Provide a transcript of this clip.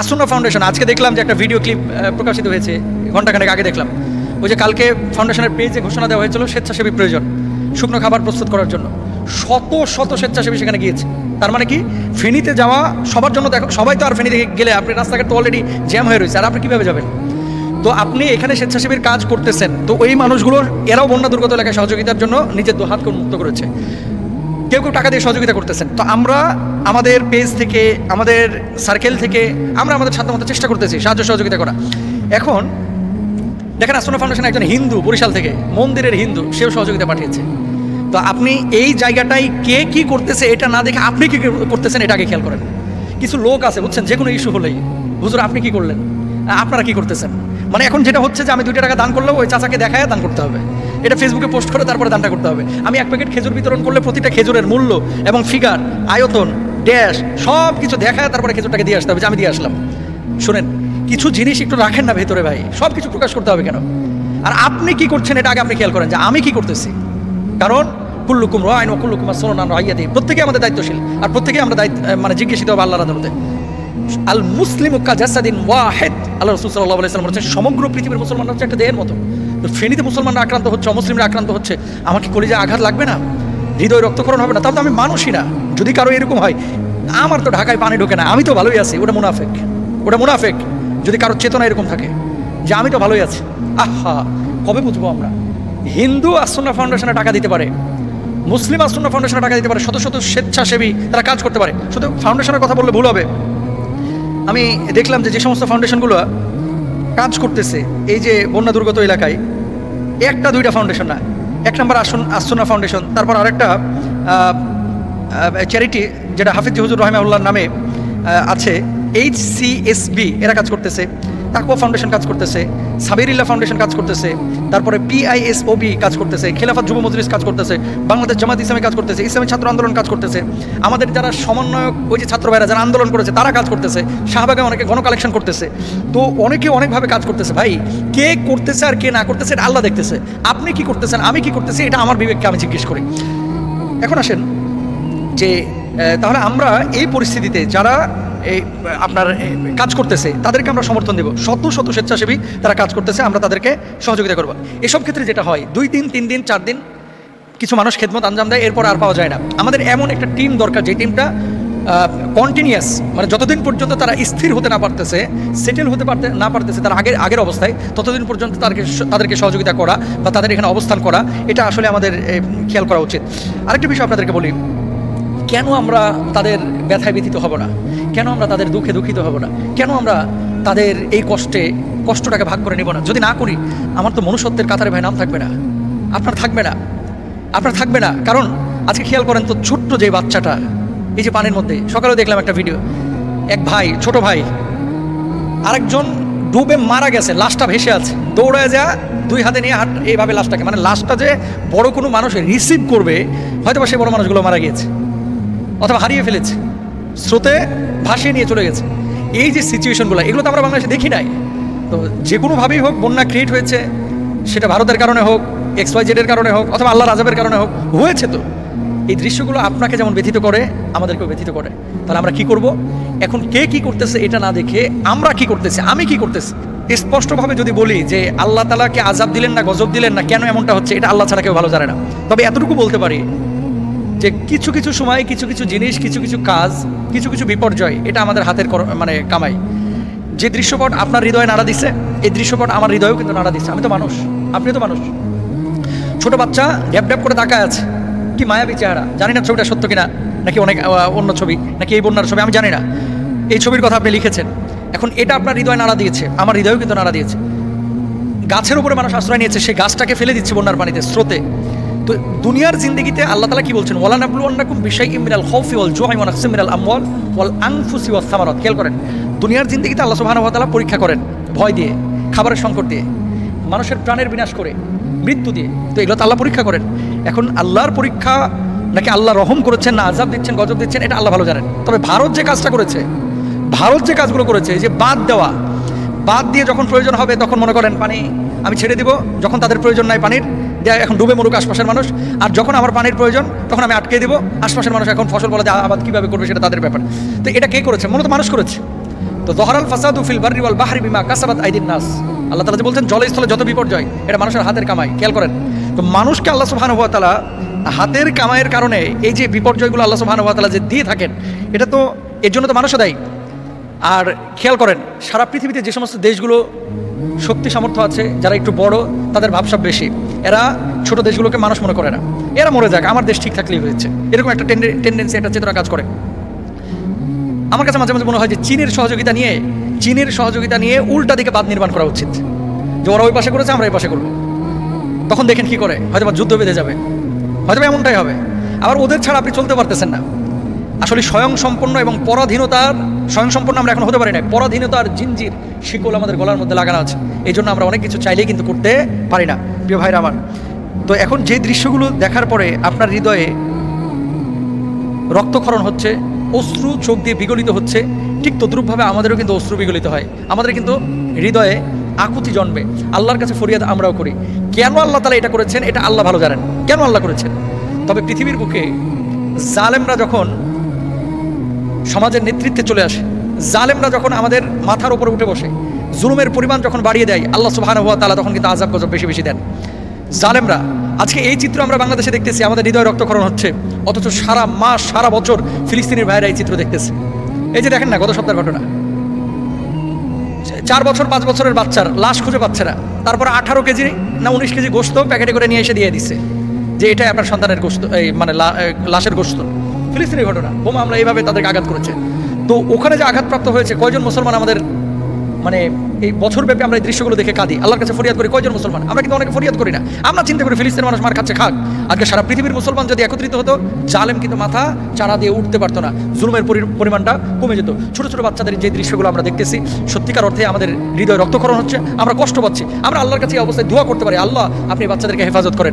Asuna foundation আজকে দেখলাম যে একটা ভিডিও ক্লিপ প্রকাশিত হয়েছে ঘন্টাখানেক আগে দেখলাম। ওই যে কালকে ফাউন্ডেশনের পেজে ঘোষণা দেওয়া হয়েছিল স্বেচ্ছাসেবী প্রয়োজন, শুকনো খাবার প্রস্তুত করার জন্য। শত শত স্বেচ্ছাসেবী সেখানে গিয়েছে। তার মানে কি? ফেনীতে যাওয়া সবার জন্য দেখো সবাই তো আর ফেনীতে গেলে, আপনি রাস্তাঘাট তো অলরেডি জ্যাম হয়ে রয়েছে, আর আপনি কীভাবে যাবেন? তো আপনি এখানে স্বেচ্ছাসেবীর কাজ করতেছেন, তো ওই মানুষগুলোর, এরাও বন্যা দুর্গত এলাকায় সহযোগিতার জন্য নিজের দু হাতকে মুক্ত করেছে। কেউ কেউ টাকা দিয়ে সহযোগিতা করতেছেন। তো আমরা আমাদের পেজ থেকে, আমাদের সার্কেল থেকে আমরা আমাদের সাধ্যমতো চেষ্টা করতেছি সাহায্য সহযোগিতা করা। এখন দেখেন আসনা ফাউন্ডেশন একজন হিন্দু বরিশাল থেকে, মন্দিরের হিন্দু, সেও সহযোগিতা পাঠিয়েছে। তো আপনি এই জায়গাটাই কে কি করতেছে এটা না দেখে আপনি কি করতেছেন এটা আগে খেয়াল করেন। কিছু লোক আছে, বুঝছেন? যে কোনো ইস্যু হলেই। হুজুর, আপনি কি করলেন? আপনারা কি করতেছেন? মানে এখন যেটা হচ্ছে যে আমি দুইটা টাকা দান করলেও ওই চাচাকে দেখায় দান করতে হবে। এটা ফেসবুকে পোস্ট করে তারপরে দানটা করতে হবে। আমি এক প্যাকেট খেজুর বিতরণ করলে প্রতিটা খেজুরের মূল্য এবং ফিগার আয়তন ড্যাশ সব কিছু দেখায় তারপরে খেজুরটাকে দিয়ে আসতে হবে, যে আমি দিয়ে আসলাম। শুনেন, কিছু জিনিস একটু রাখেন না ভেতরে ভাই সব কিছু প্রকাশ করতে হবে কেন? আর আপনি কি করছেন এটা আগে আপনি খেয়াল করেন যে আমি কি করতেছি? কারণ, কুল্লুকুম রায়ন ও কুল্লুকুম সোনান রাইয়াদি প্রত্যেকে আমাদের দায়িত্বশীল আর প্রত্যেকে আমরা দায়িত্ব মানে জিজ্ঞাসিত হবে আল্লাহর আদালতে। আল মুসলিম কাজাসাদিন ওয়াহেদ, আল্লাহ রসুল সাল্লাহ আলাইসালাম বলেছেন, সমগ্র পৃথিবীর মুসলমান হচ্ছে একটা দেহের মতো। ফেনীতে মুসলমানরা আক্রান্ত হচ্ছে, অমুসলিমরা আক্রান্ত হচ্ছে আমাকে কলিজা আঘাত লাগবে না? হৃদয় রক্তকরণ হবে না, তাহলে তো আমি মানুষই না। যদি কারও এরকম হয়, আমার তো ঢাকায় পানি ঢোকে না, আমি তো ভালোই আছি, ওটা মুনাফেক ওটা মুনাফেক। যদি কারোর চেতনা এরকম থাকে, যে আমি তো ভালোই আছি, আহা, কবে বুঝব আমরা? হিন্দু আসন্না ফাউন্ডেশনে টাকা দিতে পারে, মুসলিম আসন্না ফাউন্ডেশনে টাকা দিতে পারে, শত শত স্বেচ্ছাসেবী তারা কাজ করতে পারে। শুধু ফাউন্ডেশনের কথা বললে ভুল হবে। আমি দেখলাম যে যে সমস্ত ফাউন্ডেশনগুলো কাজ করতেছে এই যে বন্যা দুর্গত এলাকায়, একটা দুইটা ফাউন্ডেশন না, এক নম্বর আসন, আসনা ফাউন্ডেশন তারপর আরেকটা চ্যারিটি যেটা হাফিজ হুজুর রহমাউল্লাহর নামে আছে এইচ সি এস বি এরা কাজ করতেছে। তাকুয়া ফাউন্ডেশন কাজ করতেছে সাবিরিল্লা ফাউন্ডেশন কাজ করতেছে, তারপরে পিআইএসওবি কাজ করতেছে, খেলাফত যুব মজলিস কাজ করতেছে, বাংলাদেশ জামাত ইসলামী কাজ করতেছে, ইসলামী ছাত্র আন্দোলন কাজ করতেছে। আমাদের যারা সমন্বয়ক, ওই যে ছাত্র ভাইরা যারা আন্দোলন করেছে, তারা কাজ করতেছে। শাহবাগে অনেকে গণ কালেকশন করতেছে। তো অনেকে অনেকভাবে কাজ করতেছে। ভাই, কে করতেছে আর কে না করতেছে, এটা আল্লাহ দেখতেছে। আপনি কি করতেছেন, আমি কি করতেছি, এটা আমার বিবেককে আমি জিজ্ঞেস করি। এখন আসেন যে তাহলে আমরা এই পরিস্থিতিতে যারা এই, আপনার কাজ করতেছে, তাদেরকে আমরা সমর্থন দেব। শত শত স্বেচ্ছাসেবী তারা কাজ করতেছে, আমরা তাদেরকে সহযোগিতা করব। এসব ক্ষেত্রে যেটা হয়, দুই দিন, তিন দিন, চার দিন কিছু মানুষ খেদমত, আঞ্জাম দেয়, এরপর আর পাওয়া যায় না। আমাদের এমন একটা টিম দরকার যে টিমটা কন্টিনিউয়াস মানে যতদিন পর্যন্ত তারা স্থির হতে না পারতেছে সেটেল হতে পারতে, না পারতেছে, তার আগের আগের অবস্থায়, ততদিন পর্যন্ত তাদেরকে তাদেরকে সহযোগিতা করা বা তাদের এখানে অবস্থান করা, এটা আসলে আমাদের খেয়াল করা উচিত। আরেকটি বিষয় আপনাদেরকে বলি কেন আমরা তাদের ব্যথায় ব্যথিত হব না? কেন আমরা তাদের দুঃখে দুঃখিত হব না? কেন আমরা তাদের এই কষ্টে, কষ্টটাকে ভাগ করে নিব না? যদি না করি, আমার তো মনুষ্যত্বের কাতারে ভাই নাম থাকবে না। আপনার থাকবে না। আপনার থাকবে না। কারণ আজকে খেয়াল করেন তো ছোট্ট যে বাচ্চাটা, এই যে পানির মধ্যে সকালে দেখলাম একটা ভিডিও এক ভাই, ছোট ভাই, আরেকজন ডুবে মারা গেছে, লাশটা ভেসে আছে। দৌড়ায় যা, দুই হাতে নিয়ে হাট, এইভাবে লাশটাকে। মানে লাশটা যে বড় কোনো মানুষ রিসিভ করবে হয়তো সেই বড় মানুষগুলো মারা গিয়েছে। অথবা হারিয়ে ফেলেছে। স্রোতে ভাসিয়ে নিয়ে চলে গেছে। এই যে সিচুয়েশনগুলো, এগুলো তো আমরা বাংলাদেশে দেখি নাই। তো যে কোনোভাবেই হোক, বন্যা ক্রিয়েট হয়েছে, সেটা ভারতের কারণে হোক এক্স ওয়াই জেডের কারণে হোক, অথবা আল্লাহ রাজাবের কারণে হোক, হয়েছে তো। এই দৃশ্যগুলো আপনাকে যেমন ব্যথিত করে, আমাদেরকেও ব্যথিত করে। তাহলে আমরা কি করব? এখন কে কি করতেছে এটা না দেখে আমরা কি করতেছি, আমি কি করতেছি? স্পষ্টভাবে যদি বলি যে আল্লাহ তালাকে আজাব দিলেন না, গজব দিলেন না, কেন এমনটা হচ্ছে, এটা আল্লাহ ছাড়া কেউ ভালো জানে না। তবে এতটুকু বলতে পারি যে কিছু কিছু সময়, কিছু কিছু জিনিস, কিছু কিছু কাজ, কিছু কিছু বিপর্যয়, এটা আমাদের হাতের মানে কামাই। যে দৃশ্যপট আপনার হৃদয়ে নাড়া দিছে, এই দৃশ্যপট আমার হৃদয়েও কিন্তু নাড়া দিচ্ছে আমি তো মানুষ আপনিও তো মানুষ। ছোট বাচ্চা ড্যাপ ড্যাপ করে তাকায় আছে। কি মায়াবী চেহারা। জানি না ছবিটা সত্য কিনা, নাকি অনেক অন্য ছবি, নাকি এই বন্যার ছবি, আমি জানি না। এই ছবির কথা আপনি লিখেছেন। এখন এটা আপনার হৃদয় নাড়া দিয়েছে, আমার হৃদয়ও কিন্তু নাড়া দিয়েছে। গাছের উপরে মানুষ আশ্রয় নিয়েছে, সেই গাছটাকে ফেলে দিচ্ছে বন্যার পানিতে, স্রোতে। তো দুনিয়ার জিন্দগিতে আল্লাহ তালা কি বলছেন? ওয়ালা নাবলু আন্নাকুম বিশাই ইমিনাল খৌফি ওয়াল জুহাই ওয়া নাকসিম মিনাল আমওয়াল ওয়াল আনফুসি ওয়াস সামারাত। খেয়াল করেন, দুনিয়ার জিন্দগিতে আল্লাহ তাআলা পরীক্ষা করেন, ভয় দিয়ে, খাবারের সংকট দিয়ে, মানুষের প্রাণের বিনাশ করে, মৃত্যু দিয়ে। তো এগুলো তো আল্লাহ পরীক্ষা করেন। এখন আল্লাহর পরীক্ষা নাকি আল্লাহ রহম করেছেন না আজাব দিচ্ছেন, গজব দিচ্ছেন, এটা আল্লাহ ভালো জানেন। তবে ভারত যে কাজটা করেছে, ভারত যে কাজগুলো করেছে, এই যে বাদ দেওয়া, বাদ দিয়ে যখন প্রয়োজন হবে তখন মনে করেন, পানি আমি ছেড়ে দিব। যখন তাদের প্রয়োজন নাই পানির এখন ডুবে মরুক আশপাশের মানুষ। আর যখন আমার পানির প্রয়োজন, তখন আমি আটকে দিব। আশপাশের মানুষ এখন ফসল বলে যে আবাদ কীভাবে করবে সেটা তাদের ব্যাপার। তো এটা কে করেছে? মূলত মানুষ করেছে। তো জহরাল ফাসাদু উফিল বাররি ওয়াল বাহরি বিমা কাসাবাত আইদিন নাস। আল্লাহ তালা যে বলছেন জলস্থলে যত বিপর্যয়, এটা মানুষের হাতের কামাই। খেয়াল করেন। তো মানুষকে আল্লাহ সুবহানাহু ওয়া তাআলা হাতের কামাইয়ের কারণে এই যে বিপর্যয়গুলো আল্লাহ সুবহানাহু ওয়া তাআলা যে দিয়ে থাকেন, এটা তো এর জন্য তো মানুষও দায়ী। আর খেয়াল করেন, সারা পৃথিবীতে যে সমস্ত দেশগুলো শক্তি সামর্থ্য আছে, যারা একটু বড়, তাদের ভাবসাব বেশি। এরা ছোট দেশগুলোকে মানুষ মনে করে না। এরা মরে যাক, আমার দেশ ঠিক থাকলেই হয়েছে। এরকম একটা টেন্ডেন্সি একটা চেতনা কাজ করে। আমার কাছে মাঝে মাঝে মনে হয় যে চীনের সহযোগিতা নিয়ে, চীনের সহযোগিতা নিয়ে উল্টা দিকে বাঁধ নির্মাণ করা উচিত। যে ওরা ওই পাশে করেছে, আমরা এই পাশে করব। তখন দেখেন কি করে? হয়তো বা যুদ্ধ বেঁধে যাবে। হয়তো এমনটাই হবে। আবার ওদের ছাড়া আপনি চলতে পারতেছেন না। আসলে স্বয়ং সম্পন্ন এবং পরাধীনতার স্বয়ং সম্পন্ন আমরা এখন হতে পারি না পরাধীনতার জিনজির শিকল আমাদের গলার মধ্যে লাগানো আছে। এই জন্য আমরা অনেক কিছু চাইলেই কিন্তু করতে পারি না। প্রিয় ভাইরা আমার, তো এখন যে দৃশ্যগুলো দেখার পরে আপনার হৃদয়ে রক্তক্ষরণ হচ্ছে, অশ্রু চোখ দিয়ে বিগলিত হচ্ছে, ঠিক তদ্রূপভাবে আমাদেরও কিন্তু অশ্রু বিগলিত হয়। আমাদের কিন্তু হৃদয়ে আকুতি জন্মে। আল্লাহর কাছে ফরিয়াদ আমরাও করি। কেন আল্লাহ তালা এটা করেছেন, এটা আল্লাহ ভালো জানেন। কেন আল্লাহ করেছেন? তবে পৃথিবীর বুকে জালেমরা যখন সমাজের নেতৃত্বে চলে আসে, জালেমরা যখন আমাদের মাথার উপরে উঠে বসে জুলুমের পরিমাণ যখন বাড়িয়ে দেয়, আল্লাহ সুবহানাহু ওয়া তালা তখন কিন্তু আজাব গজব বেশি বেশি দেন। জালেমরা, আজকে এই চিত্র আমরা বাংলাদেশে দেখতেছি, আমাদের হৃদয় রক্তক্ষরণ হচ্ছে। অথচ সারা মাস, সারা বছর ফিলিস্তিনের ভাইয়েরা এই চিত্র দেখতেছে। এই যে দেখেন না, গত সপ্তাহের ঘটনা। চার বছর, পাঁচ বছরের বাচ্চার লাশ খুঁজে পাচ্ছে না। তারপর আঠারো কেজি না উনিশ কেজি গোস্ত প্যাকেটে করে নিয়ে এসে দিয়ে দিচ্ছে যে এটাই আপনার সন্তানের গোস্ত, এই মানে লাশের গোস্ত। ফিলিস্তিনের ঘটনা, বোমা আমরা এইভাবে তাদেরকে আঘাত করেছে। তো ওখানে যে আঘাতপ্রাপ্ত হয়েছে, কয়জন মুসলমান আমাদের মানে এই বছরব্যাপী আমরা এই দৃশ্যগুলো দেখে কাঁদি। আল্লাহর কাছে ফরিয়াদ করি। কয়জন মুসলমান? আমরা কিন্তু অনেকে ফরিয়াদ করি না। আমরা চিন্তা করি ফিলিস্তিনের মানুষ মার খাচ্ছে, খাক। আজকে সারা পৃথিবীর মুসলমান যদি একত্রিত হতো, জালেম কিন্তু মাথা চাড়া দিয়ে উঠতে পারতো না। জুলুমের পরি- পরিমাণটা কমে যেত। ছোট ছোট বাচ্চাদের যে দৃশ্যগুলো আমরা দেখতেছি, সত্যিকার অর্থে আমাদের হৃদয় রক্তক্ষরণ হচ্ছে। আমরা কষ্ট পাচ্ছি। আমরা আল্লাহর কাছে এই অবস্থায় দোয়া করতে পারি, আল্লাহ, আপনি বাচ্চাদেরকে হেফাজত করেন।